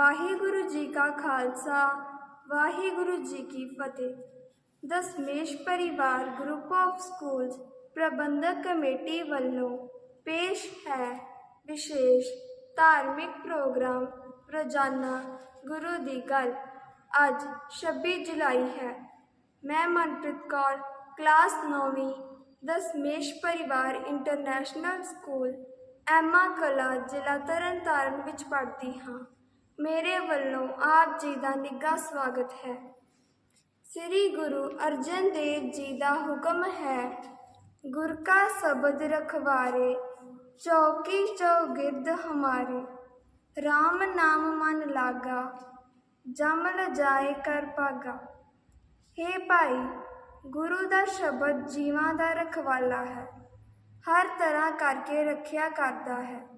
ਵਾਹਿਗੁਰੂ ਜੀ ਕਾ ਖਾਲਸਾ, ਵਾਹਿਗੁਰੂ ਜੀ ਕੀ ਫਤਿਹ। Dasmesh Parivar group of schools Parbandhak committee ਵੱਲੋਂ ਪੇਸ਼ ਹੈ ਵਿਸ਼ੇਸ਼ ਧਾਰਮਿਕ ਪ੍ਰੋਗਰਾਮ ਰੋਜ਼ਾਨਾ ਗੁਰੂ ਦੀ ਗੱਲ। ਅੱਜ 26 ਜੁਲਾਈ ਹੈ। ਮੈਂ ਮਨਪ੍ਰੀਤ ਕੌਰ, ਕਲਾਸ 9ਵੀਂ Dasmesh Parivar international school Emma ਕਲਾ, ਜ਼ਿਲ੍ਹਾ ਤਰਨਤਾਰਨ ਵਿੱਚ ਪੜ੍ਹਦੀ ਹਾਂ। ਮੇਰੇ ਵੱਲੋਂ ਆਪ ਜੀ ਦਾ ਨਿੱਘਾ ਸਵਾਗਤ ਹੈ। ਸ੍ਰੀ ਗੁਰੂ ਅਰਜਨ ਦੇਵ ਜੀ ਦਾ ਹੁਕਮ ਹੈ, ਗੁਰ ਕਾ ਸ਼ਬਦ ਰਖਵਾਰੇ, ਚੌਕੀ ਚੌਗਿਰਦ ਹਮਾਰੇ। RAM ਨਾਮ ਮਨ ਲਾਗਾ ਜਮ ਲ ਜਾਏ ਕਰ ਭਾਗਾ। ਹੇ ਭਾਈ, ਗੁਰੂ ਦਾ ਸ਼ਬਦ ਜੀਵਾਂ ਦਾ ਰਖਵਾਲਾ ਹੈ, ਹਰ ਤਰ੍ਹਾਂ ਕਰਕੇ ਰੱਖਿਆ ਕਰਦਾ ਹੈ।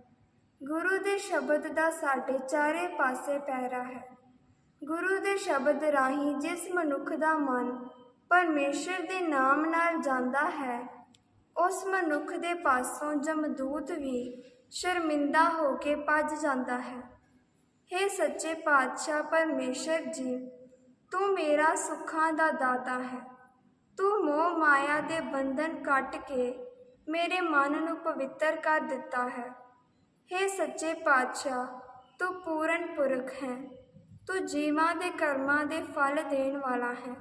ਗੁਰੂ ਦੇ ਸ਼ਬਦ ਦਾ ਸਾਡੇ ਚਾਰੇ ਪਾਸੇ ਪਹਿਰਾ ਹੈ। ਗੁਰੂ ਦੇ ਸ਼ਬਦ ਰਾਹੀਂ ਜਿਸ ਮਨੁੱਖ ਦਾ ਮਨ ਪਰਮੇਸ਼ਰ ਦੇ ਨਾਮ ਨਾਲ ਜਾਂਦਾ ਹੈ, ਉਸ ਮਨੁੱਖ ਦੇ ਪਾਸੋਂ ਜਮਦੂਤ ਵੀ ਸ਼ਰਮਿੰਦਾ ਹੋ ਕੇ ਭੱਜ ਜਾਂਦਾ ਹੈ। हे ਸੱਚੇ ਪਾਤਸ਼ਾਹ ਪਰਮੇਸ਼ਰ ਜੀ, ਤੂੰ ਮੇਰਾ ਸੁੱਖਾਂ ਦਾ ਦਾਤਾ ਹੈ। ਤੂੰ ਮੋਹ ਮਾਇਆ ਦੇ ਬੰਧਨ ਕੱਟ ਕੇ ਮੇਰੇ ਮਨ ਨੂੰ ਪਵਿੱਤਰ ਕਰ ਦਿੱਤਾ ਹੈ। हे ਸੱਚੇ ਪਾਤਸ਼ਾਹ ਤੂੰ ਪੂਰਨ ਪੁਰਖ ਹੈ ਤੂੰ ਜੀਵਾਂ ਦੇ ਕਰਮਾਂ ਦੇ ਫਲ ਦੇਣ ਵਾਲਾ ਹੈ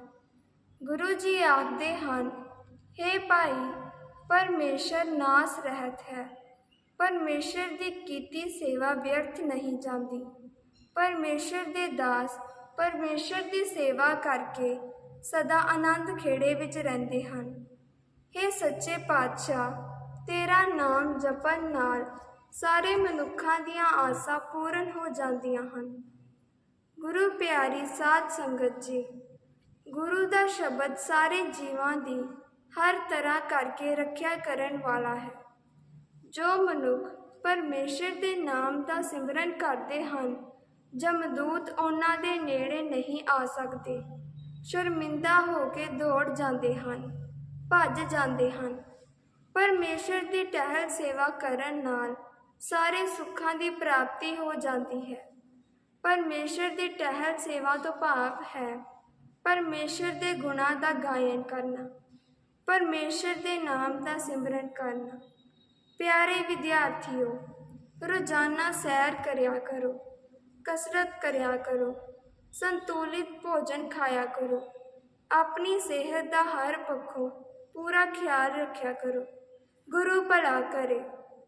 ਗੁਰੂ ਜੀ ਆਖਦੇ ਹਨ हे ਭਾਈ ਪਰਮੇਸ਼ਰ ਨਾਸ ਰਹਿਤ ਹੈ ਪਰਮੇਸ਼ਰ ਦੀ ਕੀਤੀ ਸੇਵਾ ਵਿਅਰਥ ਨਹੀਂ ਜਾਂਦੀ ਪਰਮੇਸ਼ਰ ਦੇ ਦਾਸ ਪਰਮੇਸ਼ਰ ਦੀ ਸੇਵਾ ਕਰਕੇ ਸਦਾ ਆਨੰਦ ਖੇੜੇ ਵਿੱਚ ਰਹਿੰਦੇ ਹਨ हे ਸੱਚੇ ਪਾਤਸ਼ਾਹ ਤੇਰਾ ਨਾਮ ਜਪਣ ਨਾਲ ਸਾਰੇ ਮਨੁੱਖਾਂ ਦੀਆਂ ਆਸਾਂ ਪੂਰਨ ਹੋ ਜਾਂਦੀਆਂ ਹਨ। ਗੁਰੂ ਪਿਆਰੀ ਸਾਧ ਸੰਗਤ ਜੀ, ਗੁਰੂ ਦਾ ਸ਼ਬਦ ਸਾਰੇ ਜੀਵਾਂ ਦੀ ਹਰ ਤਰ੍ਹਾਂ ਕਰਕੇ ਰੱਖਿਆ ਕਰਨ ਵਾਲਾ ਹੈ। ਜੋ ਮਨੁੱਖ ਪਰਮੇਸ਼ਰ ਦੇ ਨਾਮ ਦਾ ਸਿਮਰਨ ਕਰਦੇ ਹਨ, ਜਮਦੂਤ ਉਹਨਾਂ ਦੇ ਨੇੜੇ ਨਹੀਂ ਆ ਸਕਦੇ। ਸ਼ਰਮਿੰਦਾ ਹੋ ਕੇ ਦੌੜ ਜਾਂਦੇ ਹਨ, ਭੱਜ ਜਾਂਦੇ ਹਨ। ਪਰਮੇਸ਼ਰ ਦੀ ਟਹਿਲ ਸੇਵਾ ਕਰਨ ਨਾਲ ਸਾਰੇ ਸੁੱਖਾਂ ਦੀ ਪ੍ਰਾਪਤੀ ਹੋ ਜਾਂਦੀ ਹੈ। ਪਰਮੇਸ਼ਰ ਦੀ ਟਹਿਲ ਸੇਵਾ ਤੋਂ ਭਾਵ ਹੈ। ਪਰਮੇਸ਼ਰ ਦੇ ਗੁਣਾਂ ਦਾ ਗਾਇਨ ਕਰਨਾ। ਪਰਮੇਸ਼ਰ ਦੇ ਨਾਮ ਦਾ ਸਿਮਰਨ ਕਰਨਾ। ਪਿਆਰੇ ਵਿਦਿਆਰਥੀਓ, ਰੋਜ਼ਾਨਾ ਸੈਰ ਕਰਿਆ ਕਰੋ, ਕਸਰਤ ਕਰਿਆ ਕਰੋ, ਸੰਤੁਲਿਤ ਭੋਜਨ ਖਾਇਆ ਕਰੋ, ਆਪਣੀ ਸਿਹਤ ਦਾ ਹਰ ਪੱਖੋਂ ਪੂਰਾ ਖਿਆਲ ਰੱਖਿਆ ਕਰੋ, ਗੁਰੂ ਭਲਾ ਕਰੇ।